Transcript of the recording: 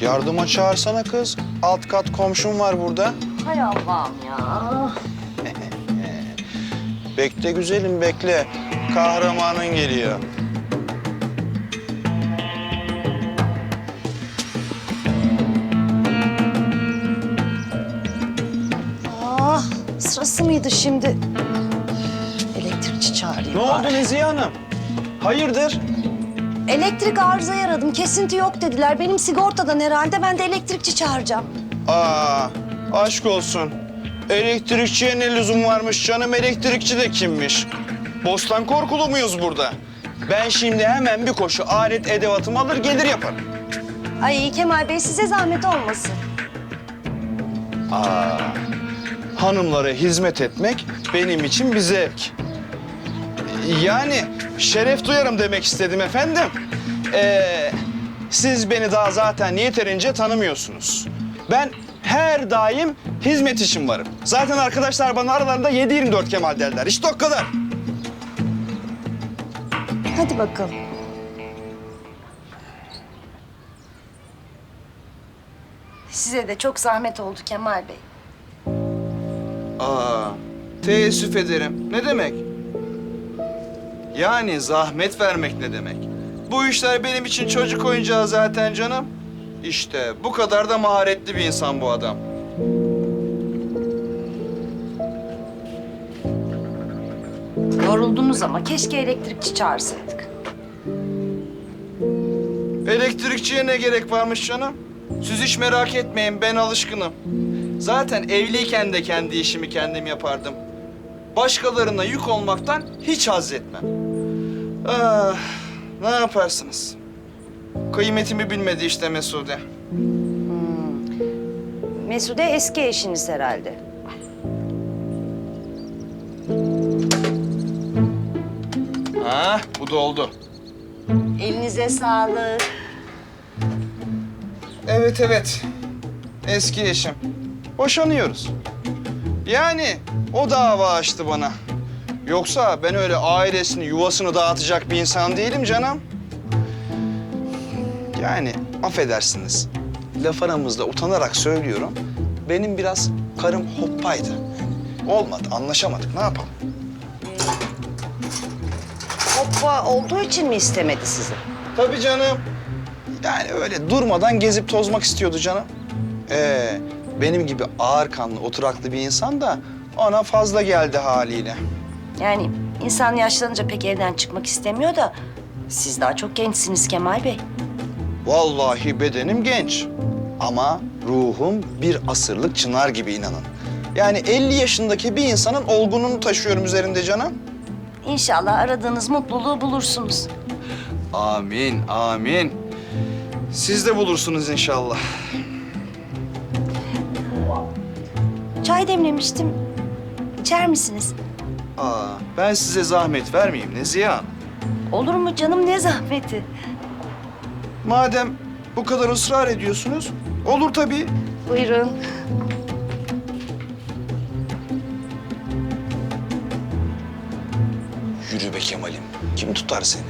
Yardıma çağırsana kız. Alt kat komşum var burada. Hay Allah'ım ya. Bekle güzelim bekle. Kahramanın geliyor. Ah sırası mıydı şimdi? Elektrikçi çağırayım. Ne oldu bari. Nezihe Hanım? Hayırdır? Elektrik arızayı aradım. Kesinti yok dediler. Benim sigortadan herhalde. Ben de elektrikçi çağıracağım. Aa, aşk olsun. Elektrikçiye ne lüzum varmış canım? Elektrikçi de kimmiş? Bostan korkulu muyuz burada? Ben şimdi hemen bir koşu alet edevatımı alır gelir yaparım. Ay Kemal Bey size zahmet olmasın. Aa, hanımlara hizmet etmek benim için bir zevk. Yani şeref duyarım demek istedim efendim. Ee, siz beni daha zaten yeterince tanımıyorsunuz. Ben her daim hizmet için varım. Zaten arkadaşlar bana aralarında 7-24 Kemal derler. İşte o kadar. Hadi bakalım. Size de çok zahmet oldu Kemal Bey. Aa, teessüf ederim. Ne demek? Yani zahmet vermek ne demek? Bu işler benim için çocuk oyuncağı zaten canım. İşte bu kadar da maharetli bir insan bu adam. Yoruldunuz ama keşke elektrikçi çağırsaydık. Elektrikçiye ne gerek varmış canım? Siz hiç merak etmeyin ben alışkınım. Zaten evliyken de kendi işimi kendim yapardım. Başkalarına yük olmaktan hiç haz etmem. Ah, ne yaparsınız? Kıymetimi bilmedi işte Mesude. Mesude eski eşiniz herhalde. Ha, bu da oldu. Elinize sağlık. Evet evet. Eski eşim. Boşanıyoruz. Yani o dava açtı bana. Yoksa ben öyle ailesini, yuvasını dağıtacak bir insan değilim canım. Yani affedersiniz. Laf aramızda utanarak söylüyorum. Benim biraz karım hoppaydı. Olmadı, anlaşamadık. Ne yapalım? Hoppa olduğu için mi istemedi sizi? Tabii canım. Yani öyle durmadan gezip tozmak istiyordu canım. Ee, benim gibi ağır kanlı, oturaklı bir insan da ona fazla geldi haliyle. Yani insan yaşlanınca pek evden çıkmak istemiyor da... ...siz daha çok gençsiniz Kemal Bey. Vallahi bedenim genç. Ama ruhum bir asırlık çınar gibi inanın. Yani 50 yaşındaki bir insanın olgunluğunu taşıyorum üzerinde canım. İnşallah aradığınız mutluluğu bulursunuz. Amin, amin. Siz de bulursunuz inşallah. Çay demlemiştim. İçer misiniz? Aa, ben size zahmet vermeyeyim Nezihe Hanım. Olur mu canım ne zahmeti? Madem bu kadar ısrar ediyorsunuz, olur tabii. Buyurun. Yürü be Kemal'im. Kim tutar seni?